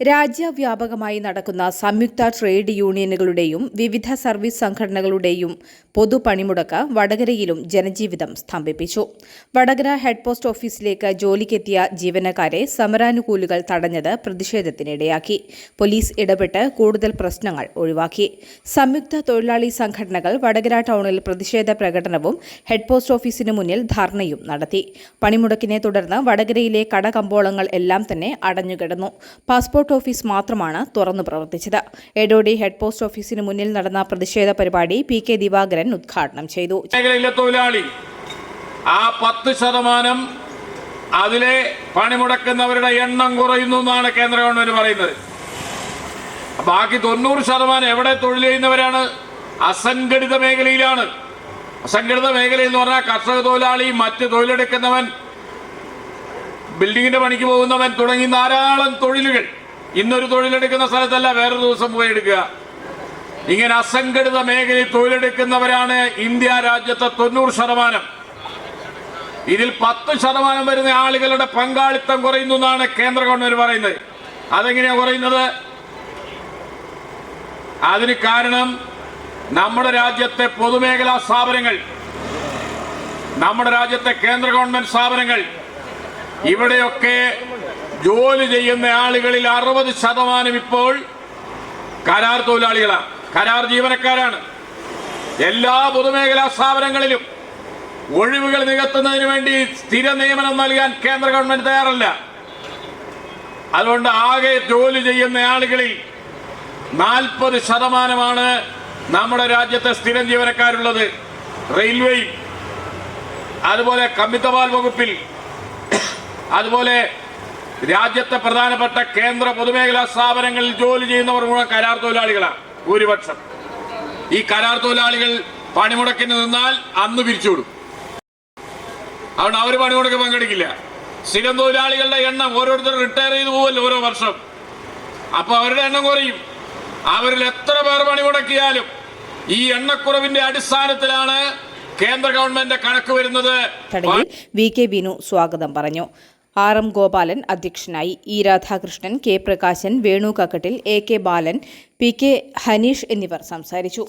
രാജ്യവ്യാപകമായി നടക്കുന്ന സംയുക്ത ട്രേഡ് യൂണിയനുകളുടെയും വിവിധ സർവീസ് സംഘടനകളുടെയും പൊതുപണിമുടക്ക് വടകരയിലും ജനജീവിതം സ്തംഭിപ്പിച്ചു. വടകര ഹെഡ് പോസ്റ്റ് ഓഫീസിലേക്ക് ജോലിക്കെത്തിയ ജീവനക്കാരെ സമരാനുകൂലികൾ തടഞ്ഞത് പ്രതിഷേധത്തിനിടയാക്കി. പോലീസ് ഇടപെട്ട് കൂടുതൽ പ്രശ്നങ്ങൾ ഒഴിവാക്കി. സംയുക്ത തൊഴിലാളി സംഘടനകൾ വടകര ടൗണിൽ പ്രതിഷേധ പ്രകടനവും ഹെഡ് പോസ്റ്റ് ഓഫീസിന് മുന്നിൽ ധർണയും നടത്തി. പണിമുടക്കിനെ തുടർന്ന് വടകരയിലെ കടകമ്പോളങ്ങൾ എല്ലാം തന്നെ അടഞ്ഞുകിടന്നു. പാസ്പോർട്ട് ഓഫീസ് മാത്രമാണ് തുറന്നു പ്രവർത്തിച്ചത്. എഡോഡി ഹെഡ് പോസ്റ്റ് ഓഫീസിന് മുന്നിൽ നടന്ന പ്രതിഷേധ പരിപാടി പി കെ ദിവാകരൻ ഉദ്ഘാടനം ചെയ്തു. തൊഴിലാളി ആ പത്ത് ശതമാനം അതിലെ പണിമുടക്കുന്നവരുടെ എണ്ണം കുറയുന്നു എന്നാണ് കേന്ദ്ര ഗവൺമെന്റ് പറയുന്നത്. ബാക്കി തൊണ്ണൂറ് ശതമാനം എവിടെ തൊഴിൽ ചെയ്യുന്നവരാണ്? അസംഘടിത മേഖലയിലാണ്. അസംഘടിത മേഖല എന്ന് പറഞ്ഞാൽ കർഷക തൊഴിലാളി മറ്റ് തൊഴിലെടുക്കുന്നവൻ ബിൽഡിങ്ങിന്റെ പണിക്ക് പോകുന്നവൻ തുടങ്ങി ധാരാളം തൊഴിലുകൾ. ഇന്നൊരു തൊഴിലെടുക്കുന്ന സ്ഥലത്തല്ല വേറൊരു ദിവസം പോയി എടുക്കുക. ഇങ്ങനെ അസംഘടിത മേഖലയിൽ തൊഴിലെടുക്കുന്നവരാണ് ഇന്ത്യ രാജ്യത്തെ തൊണ്ണൂറ് ശതമാനം. ഇതിൽ പത്ത് ശതമാനം വരുന്ന ആളുകളുടെ പങ്കാളിത്തം കുറയുന്നു എന്നാണ് കേന്ദ്ര ഗവൺമെന്റ് പറയുന്നത്. അതെങ്ങനെയാ കുറയുന്നത്? അതിന് കാരണം നമ്മുടെ രാജ്യത്തെ പൊതുമേഖലാ സ്ഥാപനങ്ങൾ നമ്മുടെ രാജ്യത്തെ കേന്ദ്ര ഗവൺമെന്റ് സ്ഥാപനങ്ങൾ ഇവിടെയൊക്കെ ജോലി ചെയ്യുന്ന ആളുകളിൽ അറുപത് ശതമാനം ഇപ്പോൾ കരാർ തൊഴിലാളികളാണ്. കരാർ ജീവനക്കാരാണ്. എല്ലാ പൊതുമേഖലാ സ്ഥാപനങ്ങളിലും ഒഴിവുകൾ നികത്തുന്നതിന് വേണ്ടി സ്ഥിര നിയമനം നൽകാൻ കേന്ദ്ര ഗവൺമെന്റ് തയ്യാറല്ല. അതുകൊണ്ട് ആകെ ജോലി ചെയ്യുന്ന ആളുകളിൽ നാൽപ്പത് ശതമാനമാണ് നമ്മുടെ രാജ്യത്തെ സ്ഥിരം ജീവനക്കാരുള്ളത്. റെയിൽവേയും അതുപോലെ കമ്മിത്തപാൽ വകുപ്പിൽ അതുപോലെ രാജ്യത്തെ പ്രധാനപ്പെട്ട കേന്ദ്ര പൊതുമേഖലാ സ്ഥാപനങ്ങളിൽ ജോലി ചെയ്യുന്നവർ മുഴുവൻ കരാർ തൊഴിലാളികളാണ്. ഭൂരിപക്ഷം. ഈ കരാർ തൊഴിലാളികൾ പണിമുടക്കിന് നിന്നാൽ അന്ന് പിരിച്ചുവിടും. അതുകൊണ്ട് അവർ പണിമുടക്ക് പങ്കെടുക്കില്ല. സ്ഥിരം തൊഴിലാളികളുടെ എണ്ണം ഓരോരുത്തർ റിട്ടയർ ചെയ്തു പോകുമല്ലോ ഓരോ വർഷം. അപ്പോൾ അവരുടെ എണ്ണം കുറയും. അവരിൽ എത്ര പേർ പണിമുടക്കിയാലും ഈ എണ്ണക്കുറവിന്റെ അടിസ്ഥാനത്തിലാണ് കേന്ദ്ര ഗവൺമെന്റ് കണക്ക് വരുന്നത്. വി കെ ബിനു സ്വാഗതം പറഞ്ഞു. ആർ എം ഗോപാലൻ അധ്യക്ഷനായി E Radhakrishnan K Prakashan Venu Kakkattil A K Balan P K Haneesh എന്നിവർ സംസാരിച്ചു.